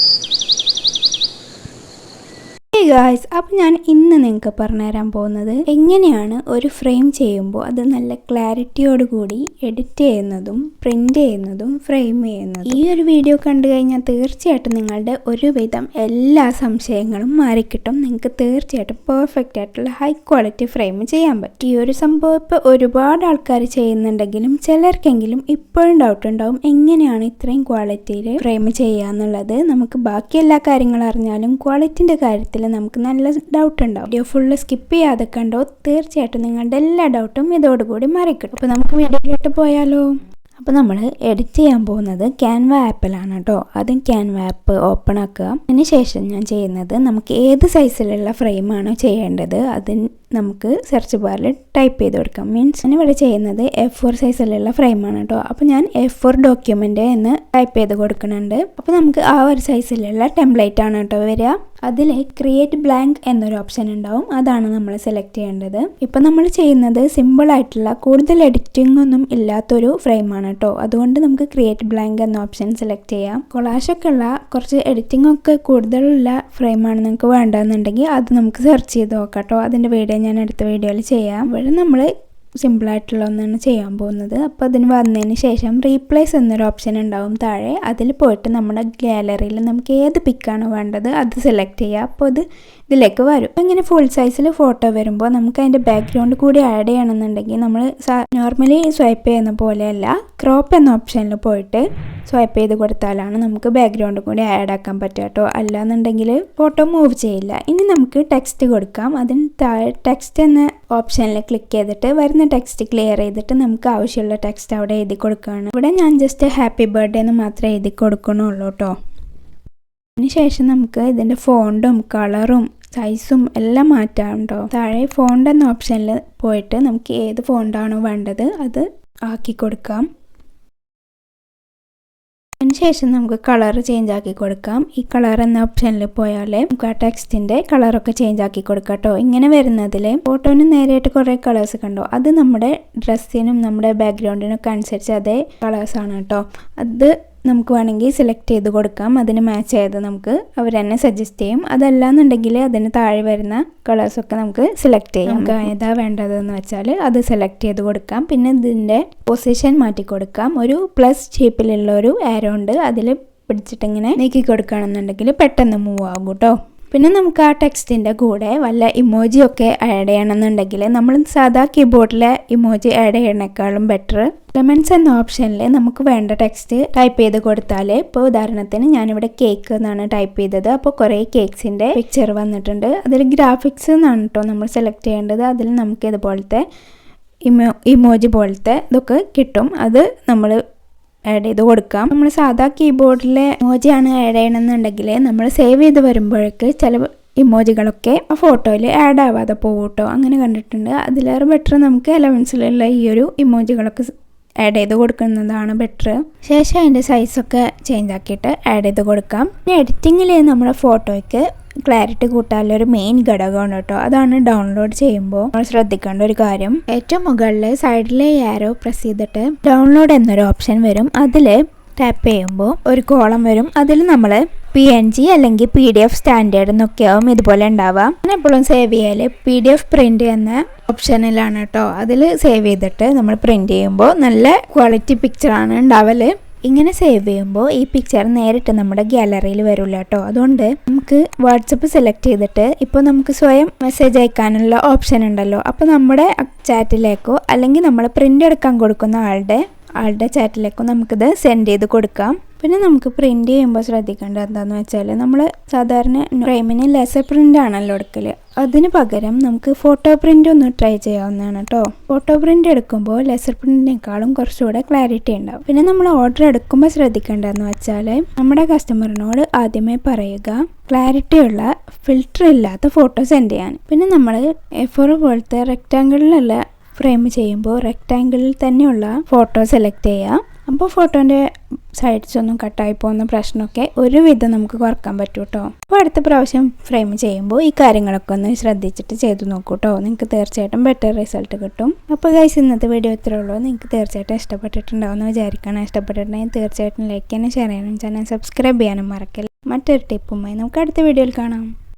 うん。ഗായ്സ് അപ്പോൾ ഞാൻ ഇന്ന് നിങ്ങൾക്ക് പറഞ്ഞുതരാൻ പോകുന്നത് എങ്ങനെയാണ് ഒരു ഫ്രെയിം ചെയ്യുമ്പോൾ അത് നല്ല ക്ലാരിറ്റിയോട് കൂടി എഡിറ്റ് ചെയ്യുന്നതും പ്രിന്റ് ചെയ്യുന്നതും ഫ്രെയിം ചെയ്യുന്നതും. ഈ ഒരു വീഡിയോ കണ്ടു കഴിഞ്ഞാൽ തീർച്ചയായിട്ടും നിങ്ങളുടെ ഒരുവിധം എല്ലാ സംശയങ്ങളും മാറിക്കിട്ടും. നിങ്ങൾക്ക് തീർച്ചയായിട്ടും പെർഫെക്റ്റ് ആയിട്ടുള്ള ഹൈ ക്വാളിറ്റി ഫ്രെയിം ചെയ്യാൻ പറ്റും. ഈ ഒരു സംഭവം ഇപ്പോൾ ഒരുപാട് ആൾക്കാർ ചെയ്യുന്നുണ്ടെങ്കിലും ചിലർക്കെങ്കിലും ഇപ്പോഴും ഡൗട്ട് ഉണ്ടാവും. എങ്ങനെയാണ് ഇത്രയും ക്വാളിറ്റിയിൽ ഫ്രെയിം ചെയ്യുക എന്നുള്ളത്? നമുക്ക് ബാക്കി എല്ലാ കാര്യങ്ങളും അറിഞ്ഞാലും ക്വാളിറ്റിന്റെ കാര്യത്തിൽ നമുക്ക് നല്ല ഡൗട്ട് ഉണ്ടാവും. വീഡിയോ ഫുള്ള് സ്കിപ്പ് ചെയ്യാതെ കണ്ടോ തീർച്ചയായിട്ടും നിങ്ങളുടെ എല്ലാ ഡൗട്ടും ഇതോടുകൂടി മറിക്കിട്ടും അപ്പോൾ നമുക്ക് വീഡിയോയിലോട്ട് പോയാലോ? അപ്പോൾ നമ്മൾ എഡിറ്റ് ചെയ്യാൻ പോകുന്നത് ക്യാൻവ ആപ്പിലാണ് കേട്ടോ ആദ്യം ക്യാൻവ ആപ്പ് ഓപ്പൺ ആക്കുക. അതിന് ശേഷം ഞാൻ ചെയ്യുന്നത് നമുക്ക് ഏത് സൈസിലുള്ള ഫ്രെയിമാണോ ചെയ്യേണ്ടത്? അതിന് നമുക്ക് സെർച്ച് ബാറിൽ ടൈപ്പ് ചെയ്ത് കൊടുക്കാം. മീൻസ് ഞാൻ ഇവിടെ ചെയ്യുന്നത് എഫ് ഫോർ സൈസിലുള്ള ഫ്രെയിമാണ് കേട്ടോ അപ്പോൾ ഞാൻ എഫ് ഫോർ ഡോക്യുമെന്റ് എന്ന് ടൈപ്പ് ചെയ്ത് കൊടുക്കുന്നുണ്ട്. അപ്പോൾ നമുക്ക് ആ ഒരു സൈസിലുള്ള ടെംപ്ലേറ്റ് ആണ് കേട്ടോ വരിക. അതിൽ ക്രിയേറ്റ് ബ്ലാങ്ക് എന്നൊരു ഓപ്ഷൻ ഉണ്ടാവും. അതാണ് നമ്മൾ സെലക്ട് ചെയ്യേണ്ടത്. ഇപ്പം നമ്മൾ ചെയ്യുന്നത് സിമ്പിൾ ആയിട്ടുള്ള കൂടുതൽ എഡിറ്റിംഗ് ഒന്നും ഇല്ലാത്തൊരു ഫ്രെയിമാണ് കേട്ടോ അതുകൊണ്ട് നമുക്ക് ക്രിയേറ്റ് ബ്ലാങ്ക് എന്ന ഓപ്ഷൻ സെലക്ട് ചെയ്യാം. കൊളാഷൊക്കെ ഉള്ള കുറച്ച് എഡിറ്റിംഗ് ഒക്കെ കൂടുതലുള്ള ഫ്രെയിമാണ് നിങ്ങൾക്ക് വേണ്ടതെന്നുണ്ടെങ്കിൽ അത് നമുക്ക് സെർച്ച് ചെയ്ത് നോക്കാം കേട്ടോ അതിന്റെ വീഡിയോ ഞാൻ അടുത്ത വീഡിയോയിൽ ചെയ്യാം. ഇവിടെ നമ്മൾ സിമ്പിളായിട്ടുള്ള ഒന്നാണ് ചെയ്യാൻ പോകുന്നത്. അപ്പോൾ അതിന് വന്നതിന് ശേഷം റീപ്ലേസ് എന്നൊരു ഓപ്ഷൻ ഉണ്ടാവും താഴെ. അതിൽ പോയിട്ട് നമ്മുടെ ഗാലറിയിൽ നമുക്ക് ഏത് പിക്കാണ് വേണ്ടത് അത് സെലക്ട് ചെയ്യുക അപ്പോൾ അത് ഇതിലേക്ക് വരും. ഇങ്ങനെ ഫുൾ സൈസിൽ ഫോട്ടോ വരുമ്പോൾ നമുക്ക് അതിന്റെ ബാക്ക്ഗ്രൗണ്ട് കൂടി ആഡ് ചെയ്യണമെന്നുണ്ടെങ്കിൽ നമ്മൾ നോർമലി സ്വൈപ്പ് ചെയ്യുന്ന പോലെയല്ല ക്രോപ്പ് എന്ന ഓപ്ഷനിൽ പോയിട്ട് സ്വൈപ്പ് ചെയ്ത് കൊടുത്താലാണ് നമുക്ക് ബാക്ക്ഗ്രൗണ്ട് കൂടി ആഡ് ആക്കാൻ പറ്റുക കേട്ടോ അല്ലാന്നുണ്ടെങ്കിൽ ഫോട്ടോ മൂവ് ചെയ്യില്ല. ഇനി നമുക്ക് ടെക്സ്റ്റ് കൊടുക്കാം. അതിന് താഴെ ടെക്സ്റ്റ് എന്ന ഓപ്ഷനിൽ ക്ലിക്ക് ചെയ്തിട്ട് വരുന്ന ടെക്സ്റ്റ് ക്ലിയർ ചെയ്തിട്ട് നമുക്ക് ആവശ്യമുള്ള ടെക്സ്റ്റ് അവിടെ എഴുതി കൊടുക്കുകയാണ്. ഇവിടെ ഞാൻ ജസ്റ്റ് ഹാപ്പി ബർത്ത്ഡേ എന്ന് മാത്രമേ എഴുതി കൊടുക്കണുള്ളൂ കേട്ടോ അതിനുശേഷം നമുക്ക് ഇതിന്റെ ഫോണ്ടും കളറും സൈസും എല്ലാം മാറ്റാറുണ്ടോ താഴെ ഫോണ്ട് എന്ന ഓപ്ഷനിൽ പോയിട്ട് നമുക്ക് ഏത് ഫോണ്ടാണോ വേണ്ടത് അത് ആക്കി കൊടുക്കാം. അതിനുശേഷം നമുക്ക് കളർ ചേഞ്ച് ആക്കി കൊടുക്കാം. ഈ കളർ എന്ന ഓപ്ഷനിൽ പോയാൽ നമുക്ക് ആ ടെക്സ്റ്റിന്റെ കളറൊക്കെ ചേഞ്ച് ആക്കി കൊടുക്കാം കേട്ടോ ഇങ്ങനെ വരുന്നതിൽ ഫോട്ടോന് നേരെയായിട്ട് കുറേ കളേഴ്സ് കണ്ടോ അത് നമ്മുടെ ഡ്രസ്സിനും നമ്മുടെ ബാക്ക്ഗ്രൗണ്ടിനൊക്കെ അനുസരിച്ച് അതേ കളേഴ്സാണ് കേട്ടോ അത് നമുക്ക് വേണമെങ്കിൽ സെലക്ട് ചെയ്ത് കൊടുക്കാം. അതിന് മാച്ച് ആയത് നമുക്ക് അവർ തന്നെ സജസ്റ്റ് ചെയ്യും. അതല്ല എന്നുണ്ടെങ്കിൽ അതിന് താഴെ വരുന്ന കളേഴ്സൊക്കെ നമുക്ക് സെലക്ട് ചെയ്യാം. നമുക്ക് ഏതാ വേണ്ടതെന്ന് വെച്ചാൽ അത് സെലക്ട് ചെയ്ത് കൊടുക്കാം. പിന്നെ ഇതിന്റെ പൊസിഷൻ മാറ്റി കൊടുക്കാം. ഒരു പ്ലസ് ഷേപ്പിലുള്ള ഒരു ആരോ ഉണ്ട്. അതിൽ പിടിച്ചിട്ടിങ്ങനെ നീക്കി കൊടുക്കുകയാണെന്നുണ്ടെങ്കിൽ പെട്ടെന്ന് മൂവ് ആകും കേട്ടോ പിന്നെ നമുക്ക് ആ ടെക്സ്റ്റിന്റെ കൂടെ വല്ല ഇമോജി ഒക്കെ ആഡ് ചെയ്യണമെന്നുണ്ടെങ്കിൽ നമ്മൾ സാധാ കീബോർഡിലെ ഇമോജി ആഡ് ചെയ്യണേക്കാളും ബെറ്റർ ലെമൺസ് എന്ന ഓപ്ഷനിൽ നമുക്ക് വേണ്ട ടെക്സ്റ്റ് ടൈപ്പ് ചെയ്ത് കൊടുത്താൽ ഇപ്പോൾ ഉദാഹരണത്തിന് ഞാനിവിടെ കേക്ക് എന്നാണ് ടൈപ്പ് ചെയ്തത്. അപ്പോൾ കുറേ കേക്ക്സിന്റെ പിക്ചർ വന്നിട്ടുണ്ട്. അതിൽ ഗ്രാഫിക്സ് എന്നാണ് കേട്ടോ നമ്മൾ സെലക്ട് ചെയ്യേണ്ടത്. അതിൽ നമുക്ക് ഇതുപോലത്തെ ഇമോ ഇമോജി പോലത്തെ ഇതൊക്കെ കിട്ടും. അത് നമ്മൾ ആഡ് ചെയ്ത് കൊടുക്കാം. നമ്മൾ സാധാ കീബോർഡിലെ ഇമോജിയാണ് ആഡ് ചെയ്യണമെന്നുണ്ടെങ്കിൽ നമ്മൾ സേവ് ചെയ്ത് വരുമ്പോഴേക്ക് ചില ഇമോജികളൊക്കെ ആ ഫോട്ടോയിൽ ആഡ് ആവാതെ പോകും കേട്ടോ അങ്ങനെ കണ്ടിട്ടുണ്ട്. അതിലേറെ ബെറ്റർ നമുക്ക് എലവൻസിലുള്ള ഈ ഒരു ഇമോജികളൊക്കെ ആഡ് ചെയ്ത് കൊടുക്കുന്നതാണ് ബെറ്റർ ശേഷം അതിന്റെ സൈസൊക്കെ ചേഞ്ച് ആക്കിയിട്ട് ആഡ് ചെയ്ത് കൊടുക്കാം. എഡിറ്റിങ്ങിൽ നമ്മുടെ ഫോട്ടോയ്ക്ക് ക്ലാരിറ്റി കൂട്ടാനുള്ള ഒരു മെയിൻ ഘടകമാണ് കേട്ടോ. അതാണ് ഡൗൺലോഡ് ചെയ്യുമ്പോൾ നമ്മൾ ശ്രദ്ധിക്കേണ്ട ഒരു കാര്യം. ഏറ്റവും മുകളിൽ സൈഡിലെ ആരോ പ്രസ് ചെയ്തിട്ട് ഡൗൺലോഡ് എന്നൊരു ഓപ്ഷൻ വരും. അതിൽ ടാപ്പ് ചെയ്യുമ്പോൾ ഒരു കോളം വരും. അതിൽ നമ്മൾ പി എൻ ജി അല്ലെങ്കിൽ പി ഡി എഫ് സ്റ്റാൻഡേർഡ് എന്നൊക്കെയാവും ഇതുപോലെ ഉണ്ടാവുക. ഞാൻ എപ്പോഴും സേവ് ചെയ്യാൽ പി ഡി എഫ് പ്രിന്റ് എന്ന ഓപ്ഷനിലാണ് കേട്ടോ. അതിൽ സേവ് ചെയ്തിട്ട് നമ്മൾ പ്രിന്റ് ചെയ്യുമ്പോൾ നല്ല ക്വാളിറ്റി പിക്ചറാണ് ഉണ്ടാവൽ. ഇങ്ങനെ സേവ് ചെയ്യുമ്പോൾ ഈ പിക്ചർ നേരിട്ട് നമ്മുടെ ഗാലറിയിൽ വരില്ല കേട്ടോ അതുകൊണ്ട് നമുക്ക് വാട്സപ്പ് സെലക്ട് ചെയ്തിട്ട് ഇപ്പോൾ നമുക്ക് സ്വയം മെസ്സേജ് അയക്കാനുള്ള ഓപ്ഷൻ ഉണ്ടല്ലോ. അപ്പോൾ നമ്മുടെ ചാറ്റിലേക്കോ അല്ലെങ്കിൽ നമ്മൾ പ്രിന്റ് എടുക്കാൻ കൊടുക്കുന്ന ആളുടെ ആളുടെ ചാറ്റിലേക്കോ നമുക്കിത് സെൻഡ് ചെയ്ത് കൊടുക്കാം. പിന്നെ നമുക്ക് പ്രിന്റ് ചെയ്യുമ്പോൾ ശ്രദ്ധിക്കേണ്ടത് എന്താണെന്ന് വെച്ചാൽ നമ്മൾ സാധാരണ ഫ്രെയിമിന് ലെസർ പ്രിന്റ് ആണല്ലോ എടുക്കൽ അതിന് പകരം നമുക്ക് ഫോട്ടോ പ്രിന്റ് ഒന്ന് ട്രൈ ചെയ്യാവുന്നതാണ് കേട്ടോ ഫോട്ടോ പ്രിന്റ് എടുക്കുമ്പോൾ ലെസർ പ്രിന്റിനേക്കാളും കുറച്ചുകൂടെ ക്ലാരിറ്റി ഉണ്ടാവും. പിന്നെ നമ്മൾ ഓർഡർ എടുക്കുമ്പോൾ ശ്രദ്ധിക്കേണ്ടതെന്ന് വെച്ചാൽ നമ്മുടെ കസ്റ്റമറിനോട് ആദ്യമേ പറയുക ക്ലാരിറ്റി ഉള്ള ഫിൽറ്റർ ഇല്ലാത്ത ഫോട്ടോ സെൻഡ് ചെയ്യാൻ. പിന്നെ നമ്മൾ എഫോർ പോലത്തെ റെക്റ്റാങ്കിളിലുള്ള ഫ്രെയിം ചെയ്യുമ്പോൾ റെക്റ്റാങ്കിളിൽ തന്നെയുള്ള ഫോട്ടോ സെലക്ട് ചെയ്യുക അപ്പോൾ ഫോട്ടോന്റെ സൈഡ്സ് ഒന്നും കട്ടായി പോകുന്ന പ്രശ്നമൊക്കെ ഒരുവിധം നമുക്ക് കുറയ്ക്കാൻ പറ്റും കേട്ടോ അപ്പോൾ അടുത്ത പ്രാവശ്യം ഫ്രെയിം ചെയ്യുമ്പോൾ ഈ കാര്യങ്ങളൊക്കെ ഒന്ന് ശ്രദ്ധിച്ചിട്ട് ചെയ്തു നോക്കൂ കേട്ടോ നിങ്ങൾക്ക് തീർച്ചയായിട്ടും ബെറ്റർ റിസൾട്ട് കിട്ടും. അപ്പോൾ ഗൈസ് ഇന്നത്തെ വീഡിയോ ഇത്രേ ഉള്ളൂ. നിങ്ങൾക്ക് തീർച്ചയായിട്ടും ഇഷ്ടപ്പെട്ടിട്ടുണ്ടാവുമെന്ന് വിചാരിക്കണം ഇഷ്ടപ്പെട്ടിട്ടുണ്ടെങ്കിൽ തീർച്ചയായിട്ടും ലൈക്ക് ചെയ്യാനും ഷെയർ ചെയ്യാനും ചാനൽ സബ്സ്ക്രൈബ് ചെയ്യാനും മറക്കില്ല. മറ്റൊരു ടിപ്പുമായി നമുക്ക് അടുത്ത വീഡിയോയിൽ കാണാം.